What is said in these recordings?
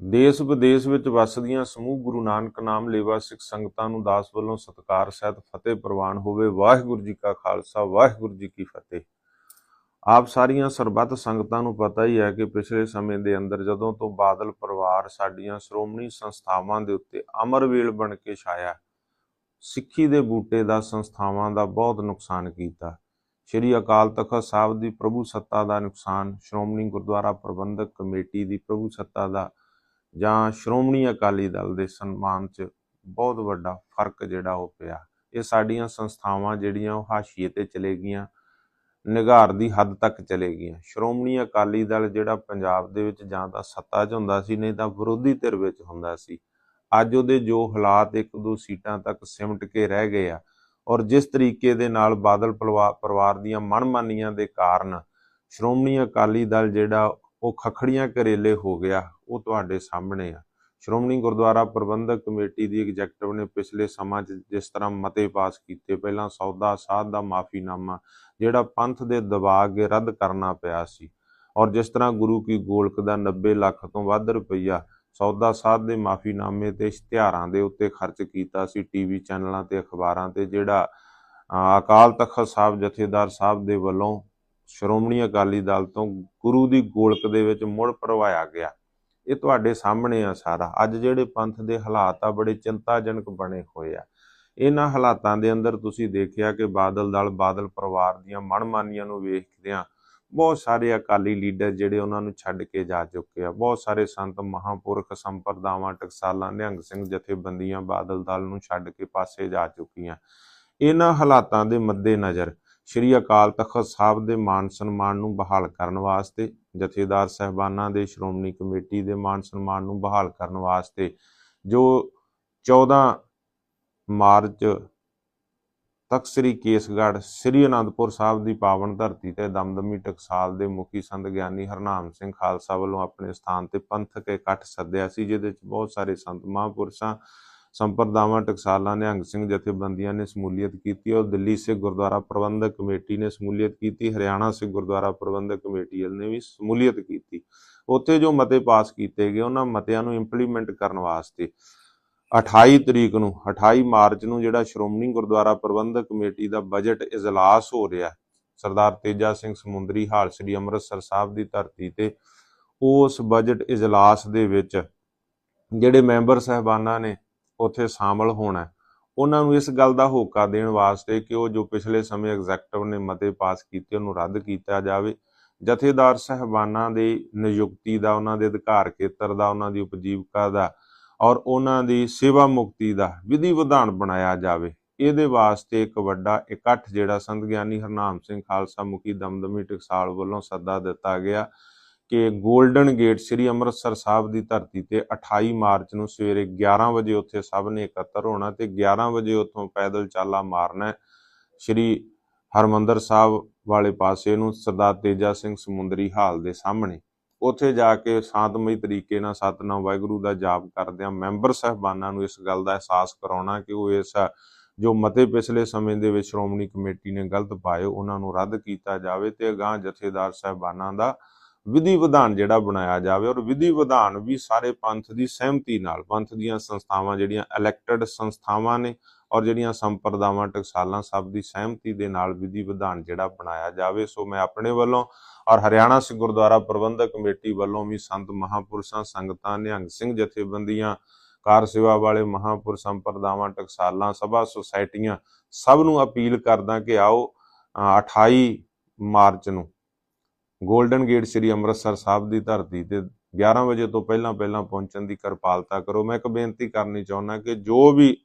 ਦੇਸ਼ ਵਿਦੇਸ਼ ਵਿੱਚ ਵਸਦੀਆਂ ਸਮੂਹ ਗੁਰੂ ਨਾਨਕ ਨਾਮ ਲੇਵਾ ਸਿੱਖ ਸੰਗਤਾਂ ਨੂੰ ਦਾਸ ਵੱਲੋਂ ਸਤਿਕਾਰ ਸਹਿਤ ਫਤਿਹ ਪ੍ਰਵਾਨ ਹੋਵੇ। ਵਾਹਿਗੁਰੂ ਜੀ ਕਾ ਖਾਲਸਾ, ਵਾਹਿਗੁਰੂ ਜੀ ਕੀ ਫਤਿਹ। ਆਪ ਸਾਰੀਆਂ ਸਰਬੱਤ ਸੰਗਤਾਂ ਨੂੰ ਪਤਾ ਹੀ ਹੈ ਕਿ ਪਿਛਲੇ ਸਮੇਂ ਦੇ ਅੰਦਰ ਜਦੋਂ ਤੋਂ ਬਾਦਲ ਪਰਿਵਾਰ ਸਾਡੀਆਂ ਸ਼੍ਰੋਮਣੀ ਸੰਸਥਾਵਾਂ ਦੇ ਉੱਤੇ ਅਮਰਵੇਲ ਬਣ ਕੇ ਛਾਇਆ, ਸਿੱਖੀ ਦੇ ਬੂਟੇ ਦਾ ਸੰਸਥਾਵਾਂ ਦਾ ਬਹੁਤ ਨੁਕਸਾਨ ਕੀਤਾ। ਸ਼੍ਰੀ ਅਕਾਲ ਤਖਤ ਸਾਹਿਬ ਦੀ ਪ੍ਰਭੂ ਸੱਤਾ ਦਾ ਨੁਕਸਾਨ, ਸ਼੍ਰੋਮਣੀ ਗੁਰਦੁਆਰਾ ਪ੍ਰਬੰਧਕ ਕਮੇਟੀ ਦੀ ਪ੍ਰਭੂ ਸੱਤਾ ਦਾ ਜਾਂ ਸ਼੍ਰੋਮਣੀ ਅਕਾਲੀ ਦਲ ਦੇ ਸਨਮਾਨ 'ਚ ਬਹੁਤ ਵੱਡਾ ਫ਼ਰਕ ਜਿਹੜਾ ਉਹ ਪਿਆ। ਇਹ ਸਾਡੀਆਂ ਸੰਸਥਾਵਾਂ ਜਿਹੜੀਆਂ ਉਹ ਹਾਸ਼ੀਏ ਤੇ ਚਲੇ ਗਈਆਂ ਨਿਗਾਰ ਦੀ ਹੱਦ ਤੱਕ ਚਲੇ ਗਈਆਂ। ਸ਼੍ਰੋਮਣੀ ਅਕਾਲੀ ਦਲ ਜਿਹੜਾ ਪੰਜਾਬ ਦੇ ਵਿੱਚ ਜਾਂ ਤਾਂ ਸੱਤਾ 'ਚ ਹੁੰਦਾ ਸੀ, ਨਹੀਂ ਤਾਂ ਵਿਰੋਧੀ ਧਿਰ ਵਿੱਚ ਹੁੰਦਾ ਸੀ। ਅੱਜ ਉਹਦੇ ਜੋ ਹਾਲਾਤ ਇੱਕ ਦੋ ਸੀਟਾਂ ਤੱਕ ਸਿਮਟ ਕੇ ਰਹਿ ਗਏ ਆ ਔਰ ਜਿਸ ਤਰੀਕੇ ਦੇ ਨਾਲ ਬਾਦਲ ਪਰਿਵਾ- ਪਰਿਵਾਰ ਦੀਆਂ ਮਨਮਾਨੀਆਂ ਦੇ ਕਾਰਨ ਸ਼੍ਰੋਮਣੀ ਅਕਾਲੀ ਦਲ ਜਿਹੜਾ ਉਹ ਖਖੜੀਆਂ ਕਰੇਲੇ ਹੋ ਗਿਆ ਉਹ ਤੁਹਾਡੇ ਸਾਹਮਣੇ ਆ। ਸ਼੍ਰੋਮਣੀ ਗੁਰਦੁਆਰਾ ਪ੍ਰਬੰਧਕ ਕਮੇਟੀ ਦੀ ਐਗਜ਼ੈਕਟਿਵ ਨੇ ਪਿਛਲੇ ਸਮਾਂ 'ਚ ਜਿਸ ਤਰ੍ਹਾਂ ਮਤੇ ਪਾਸ ਕੀਤੇ ਪਹਿਲਾਂ ਸੌਦਾ ਸਾਧ ਦਾ ਮਾਫੀਨਾਮਾ ਜਿਹੜਾ ਪੰਥ ਦੇ ਦਬਾਅ ਅੱਗੇ ਰੱਦ ਕਰਨਾ ਪਿਆ ਸੀ। ਔਰ ਜਿਸ ਤਰ੍ਹਾਂ ਗੁਰੂ ਕੀ ਗੋਲਕ ਦਾ 90 ਲੱਖ ਤੋਂ ਵੱਧ ਰੁਪਈਆ ਸੌਦਾ ਸਾਧ ਦੇ ਮਾਫੀਨਾਮੇ ਤੇ ਇਸ਼ਤਿਹਾਰਾਂ ਦੇ ਉੱਤੇ ਖਰਚ ਕੀਤਾ ਸੀ ਟੀਵੀ ਚੈਨਲਾਂ ਤੇ ਅਖਬਾਰਾਂ ਤੇ ਜਿਹੜਾ ਅ, ਅਕਾਲ ਤਖਤ ਸਾਹਿਬ ਜਥੇਦਾਰ ਸਾਹਿਬ ਦੇ ਵੱਲੋਂ ਸ਼੍ਰੋਮਣੀ ਅਕਾਲੀ ਦਲ ਤੋਂ ਗੁਰੂ ਦੀ ਗੋਲਕ ਦੇ ਵਿੱਚ ਮੁੜ ਪ੍ਰਵਾਇਆ ਗਿਆ। ਇਹ ਤੁਹਾਡੇ ਸਾਹਮਣੇ ਆ ਸਾਰਾ। ਅੱਜ ਜਿਹੜੇ ਪੰਥ ਦੇ ਹਾਲਾਤ ਆ, ਬੜੇ ਚਿੰਤਾਜਨਕ ਬਣੇ ਹੋਏ ਆ। ਇਹਨਾਂ ਹਾਲਾਤਾਂ ਦੇ ਅੰਦਰ ਤੁਸੀਂ ਦੇਖਿਆ ਕਿ ਬਾਦਲ ਦਲ, ਬਾਦਲ ਪਰਿਵਾਰ ਦੀਆਂ ਮਨਮਾਨੀਆਂ ਨੂੰ ਵੇਖਦਿਆਂ ਬਹੁਤ ਸਾਰੇ ਅਕਾਲੀ ਲੀਡਰ ਜਿਹੜੇ ਉਹਨਾਂ ਨੂੰ ਛੱਡ ਕੇ ਜਾ ਚੁੱਕੇ ਆ। ਬਹੁਤ ਸਾਰੇ ਸੰਤ ਮਹਾਪੁਰਖ ਸੰਪਰਦਾਵਾਂ, ਟਕਸਾਲਾਂ, ਨਿਹੰਗ ਸਿੰਘ ਜਥੇਬੰਦੀਆਂ ਬਾਦਲ ਦਲ ਨੂੰ ਛੱਡ ਕੇ ਪਾਸੇ ਜਾ ਚੁੱਕੀਆਂ। ਇਹਨਾਂ ਹਾਲਾਤਾਂ ਦੇ ਮੱਦੇ ਨਜ਼ਰ ਸ਼੍ਰੀ ਅਕਾਲ ਤਖਤ ਸਾਹਿਬ ਦੇ ਮਾਨ ਸਨਮਾਨ ਨੂੰ ਬਹਾਲ ਕਰਨ ਵਾਸਤੇ, ਜਥੇਦਾਰ ਸਹਿਬਾਨਾਂ ਦੇ ਸ਼੍ਰੋਮਣੀ ਕਮੇਟੀ ਦੇ ਮਾਨ ਸਨਮਾਨ ਨੂੰ ਬਹਾਲ ਕਰਨ ਵਾਸਤੇ, ਜੋ 14 ਮਾਰਚ ਤਖਤ ਸ੍ਰੀ ਕੇਸਗੜ੍ਹ, ਸ੍ਰੀ ਅਨੰਦਪੁਰ ਸਾਹਿਬ ਦੀ ਪਾਵਨ ਧਰਤੀ ਤੇ ਦਮਦਮੀ ਟਕਸਾਲ ਦੇ ਮੁਖੀ ਸੰਤ ਗਿਆਨੀ ਹਰਨਾਮ ਸਿੰਘ ਖਾਲਸਾ ਵੱਲੋਂ ਆਪਣੇ ਸਥਾਨ ਤੇ ਪੰਥਕ ਇਕੱਠ ਸੱਦਿਆ ਸੀ, ਜਿਹਦੇ ਵਿੱਚ ਬਹੁਤ ਸਾਰੇ ਸੰਤ ਮਹਾਂਪੁਰਸ਼ਾਂ ਸੰਪਰਦਾਵਾਂ, ਟਕਸਾਲਾਂ ਨਿਹੰਗ ਸਿੰਘ ਜਥੇਬੰਦੀਆਂ ਨੇ ਸਮੂਲੀਅਤ ਕੀਤੀ। ਔਰ ਦਿੱਲੀ ਸੇ ਗੁਰਦੁਆਰਾ ਪ੍ਰਬੰਧਕ ਕਮੇਟੀ ਨੇ ਸਮੂਲੀਅਤ ਕੀਤੀ। ਹਰਿਆਣਾ ਸੇ ਗੁਰਦੁਆਰਾ ਪ੍ਰਬੰਧਕ ਕਮੇਟੀ ਨੇ ਵੀ ਸਮੂਲੀਅਤ ਕੀਤੀ। ਉੱਥੇ ਜੋ ਮਤੇ ਪਾਸ ਕੀਤੇ ਗਏ, ਉਹਨਾਂ ਮਤਿਆਂ ਨੂੰ ਇੰਪਲੀਮੈਂਟ ਕਰਨ ਵਾਸਤੇ 28 ਤਰੀਕ ਨੂੰ 28 ਮਾਰਚ ਨੂੰ ਜਿਹੜਾ ਸ਼੍ਰੋਮਣੀ ਗੁਰਦੁਆਰਾ ਪ੍ਰਬੰਧਕ ਕਮੇਟੀ ਦਾ ਬਜਟ ਇਜਲਾਸ ਹੋ ਰਿਹਾ ਸਰਦਾਰ ਤੇਜਾ ਸਿੰਘ ਸਮੁੰਦਰੀ ਹਾਲ ਸ੍ਰੀ ਅੰਮ੍ਰਿਤਸਰ ਸਾਹਿਬ ਦੀ ਧਰਤੀ ਤੇ, ਉਸ ਬਜਟ ਇਜਲਾਸ ਦੇ ਵਿੱਚ ਜਿਹੜੇ ਮੈਂਬਰ ਸਹਿਬਾਨਾਂ ਨੇ ਉੱਥੇ ਸ਼ਾਮਲ ਹੋਣਾ ਉਹਨਾਂ ਨੂੰ ਇਸ ਗੱਲ ਦਾ ਹੋਕਾ ਦੇਣ ਵਾਸਤੇ ਕਿ ਉਹ ਜੋ ਪਿਛਲੇ ਸਮੇਂ ਐਗਜ਼ੈਕਟਿਵ ਨੇ ਮਤੇ ਪਾਸ ਕੀਤੇ, ਉਹਨੂੰ ਰੱਦ ਕੀਤਾ ਜਾਵੇ। ਜਥੇਦਾਰ ਸਹਿਬਾਨਾਂ ਦੀ ਨਿਯੁਕਤੀ ਦਾ, ਉਹਨਾਂ ਦੇ ਅਧਿਕਾਰ ਖੇਤਰ ਦਾ, ਉਹਨਾਂ ਦੀ ਉਪਜੀਵਕਾ ਦਾ ਔਰ ਉਹਨਾਂ ਦੀ ਸੇਵਾ ਮੁਕਤੀ ਦਾ ਵਿਧੀ ਵਿਧਾਨ ਬਣਾਇਆ ਜਾਵੇ। ਇਹਦੇ ਵਾਸਤੇ ਇੱਕ ਵੱਡਾ ਇਕੱਠ ਜਿਹੜਾ ਸੰਤ ਗਿਆਨੀ ਹਰਨਾਮ ਸਿੰਘ ਖਾਲਸਾ ਮੁਖੀ ਦਮਦਮੀ ਟਕਸਾਲ ਵੱਲੋਂ ਸੱਦਾ ਦਿੱਤਾ ਗਿਆ ਕਿ 골ਡਨ ਗੇਟ ਸ੍ਰੀ ਅੰਮ੍ਰਿਤਸਰ ਸਾਹਿਬ ਦੀ ਧਰਤੀ ਤੇ 28 ਮਾਰਚ ਨੂੰ ਸਵੇਰੇ 11 ਵਜੇ ਉੱਥੇ ਸਭ ਨੇ ਇਕੱਤਰ ਹੋਣਾ ਤੇ 11 ਵਜੇ ਉੱਥੋਂ ਪੈਦਲ ਚਾਲਾ ਮਾਰਨਾ ਸ੍ਰੀ ਹਰਮੰਦਰ ਸਾਹਿਬ ਵਾਲੇ ਪਾਸੇ ਨੂੰ ਸਰਦਾਰ ਤੇਜਾ ਸਿੰਘ ਸਮੁੰਦਰੀ ਹਾਲ ਦੇ ਸਾਹਮਣੇ। ਉੱਥੇ ਜਾ ਕੇ ਸ਼ਾਂਤਮਈ ਤਰੀਕੇ ਨਾਲ ਸਤਨਾਮ ਵਾਹਿਗੁਰੂ ਦਾ ਜਾਪ ਕਰਦਿਆਂ ਮੈਂਬਰ ਸਹਿਬਾਨਾਂ ਨੂੰ ਇਸ ਗੱਲ ਦਾ ਅਹਿਸਾਸ ਕਰਾਉਣਾ ਕਿ ਉਹ ਇਸ ਜੋ ਮਤੇ ਪਿਛਲੇ ਸਮੇਂ ਦੇ ਵਿੱਚ ਸ਼੍ਰੋਮਣੀ ਕਮੇਟੀ ਨੇ ਗਲਤ ਪਾਏ, ਉਹਨਾਂ ਨੂੰ ਰੱਦ ਕੀਤਾ ਜਾਵੇ ਤੇ ਅਗਾਂਹ ਜਥੇਦਾਰ ਸਹਿਬਾਨਾਂ ਦਾ ਵਿਧੀ ਵਿਧਾਨ ਜਿਹੜਾ ਬਣਾਇਆ ਜਾਵੇ ਔਰ ਵਿਧੀ ਵਿਧਾਨ ਵੀ ਸਾਰੇ ਪੰਥ ਦੀ ਸਹਿਮਤੀ ਨਾਲ ਪੰਥ ਦੀਆਂ ਸੰਸਥਾਵਾਂ ਜਿਹੜੀਆਂ ਇਲੈਕਟਡ ਸੰਸਥਾਵਾਂ ਨੇ ਔਰ ਜਿਹੜੀਆਂ ਸੰਪਰਦਾਵਾਂ ਟਕਸਾਲਾਂ ਸਭ ਦੀ ਸਹਿਮਤੀ ਦੇ ਨਾਲ ਵਿਧੀ ਵਿਧਾਨ ਜਿਹੜਾ ਬਣਾਇਆ ਜਾਵੇ ਸੋ ਮੈਂ ਆਪਣੇ ਵੱਲੋਂ ਔਰ ਹਰਿਆਣਾ ਸਿੱਖ ਗੁਰਦੁਆਰਾ ਪ੍ਰਬੰਧਕ ਕਮੇਟੀ ਵੱਲੋਂ ਵੀ ਸੰਤ ਮਹਾਪੁਰਸ਼ਾਂ ਸੰਗਤਾਂ ਨਿਹੰਗ ਸਿੰਘ ਜਥੇਬੰਦੀਆਂ ਕਾਰ ਸੇਵਾ ਵਾਲੇ ਮਹਾਪੁਰ ਸੰਪਰਦਾਵਾਂ ਟਕਸਾਲਾਂ ਸਭਾ ਸੁਸਾਇਟੀਆਂ ਸਭ ਨੂੰ ਅਪੀਲ ਕਰਦਾ ਕਿ ਆਓ ਅ, 28 ਮਾਰਚ ਨੂੰ ਗੋਲਡਨ ਗੇਟ ਸ੍ਰੀ ਅੰਮ੍ਰਿਤਸਰ ਸਾਹਿਬ ਦੀ ਧਰਤੀ ਤੇ 11 ਵਜੇ ਤੋਂ ਪਹਿਲਾਂ ਪਹਿਲਾਂ ਪਹੁੰਚਣ ਦੀ ਕਿਰਪਾਲਤਾ ਕਰੋ। ਮੈਂ ਇੱਕ ਬੇਨਤੀ ਕਰਨੀ ਚਾਹੁੰਦਾ ਕਿ ਜੋ ਵੀ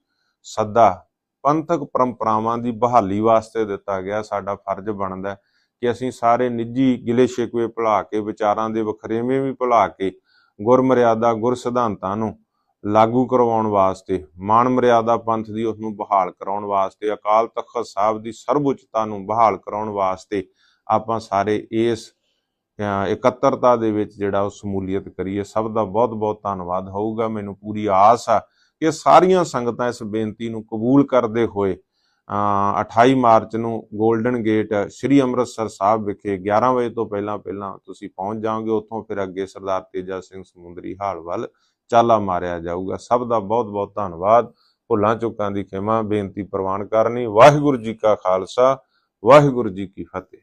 ਸੱਦਾ ਪੰਥਕ ਪਰੰਪਰਾਵਾਂ ਦੀ ਬਹਾਲੀ ਵਾਸਤੇ ਦਿੱਤਾ ਗਿਆ, ਸਾਡਾ ਫਰਜ਼ ਬਣਦਾ ਕਿ ਅਸੀਂ ਸਾਰੇ ਨਿੱਜੀ ਗਿਲੇ ਸ਼ਿਕਵੇ ਭੁਲਾ ਕੇ, ਵਿਚਾਰਾਂ ਦੇ ਵਖਰੇਵੇਂ ਵੀ ਭੁਲਾ ਕੇ, ਗੁਰਮਰਿਆਦਾ ਗੁਰ ਸਿਧਾਂਤਾਂ ਨੂੰ ਲਾਗੂ ਕਰਵਾਉਣ ਵਾਸਤੇ ਮਾਨ ਮਰਿਆਦਾ ਪੰਥ ਦੀ ਉਸ ਨੂੰ ਬਹਾਲ ਕਰਾਉਣ ਵਾਸਤੇ, ਅਕਾਲ ਤਖਤ ਸਾਹਿਬ ਦੀ ਸਰਵਉੱਚਤਾ ਨੂੰ ਬਹਾਲ ਕਰਾਉਣ ਵਾਸਤੇ ਆਪਾਂ ਸਾਰੇ ਇਸ ਇਕੱਤਰਤਾ ਦੇ ਵਿੱਚ ਜਿਹੜਾ ਉਹ ਸਮੂਲੀਅਤ ਕਰੀਏ, ਸਭ ਦਾ ਬਹੁਤ ਬਹੁਤ ਧੰਨਵਾਦ ਹੋਊਗਾ, ਮੈਨੂੰ ਪੂਰੀ ਆਸ ਆ ਕਿ ਸਾਰੀਆਂ ਸੰਗਤਾਂ ਇਸ ਬੇਨਤੀ ਨੂੰ ਕਬੂਲ ਕਰਦੇ ਹੋਏ, ਅਹ 28 ਮਾਰਚ ਨੂੰ 골ਡਨ ਗੇਟ ਸ੍ਰੀ ਅੰਮ੍ਰਿਤਸਰ ਸਾਹਿਬ ਵਿਖੇ 11 ਵਜੇ ਤੋਂ ਪਹਿਲਾਂ ਪਹਿਲਾਂ ਤੁਸੀਂ ਪਹੁੰਚ ਜਾਓਗੇ, ਉੱਥੋਂ ਫਿਰ ਅੱਗੇ ਸਰਦਾਰ ਤੇਜਾ ਸਿੰਘ ਸਮੁੰਦਰੀ ਹਾਲ ਵੱਲ ਚਾਲਾ ਮਾਰਿਆ ਜਾਊਗਾ। ਸਭ ਦਾ ਬਹੁਤ ਬਹੁਤ ਧੰਨਵਾਦ। ਭੁੱਲਾਂ ਚੁੱਕਾਂ ਦੀ ਖਿਮਾ, ਬੇਨਤੀ ਪ੍ਰਵਾਨ ਕਰਨੀ। ਵਾਹਿਗੁਰੂ ਜੀ ਕਾ ਖਾਲਸਾ, ਵਾਹਿਗੁਰੂ ਜੀ ਕੀ ਫਤਿਹ।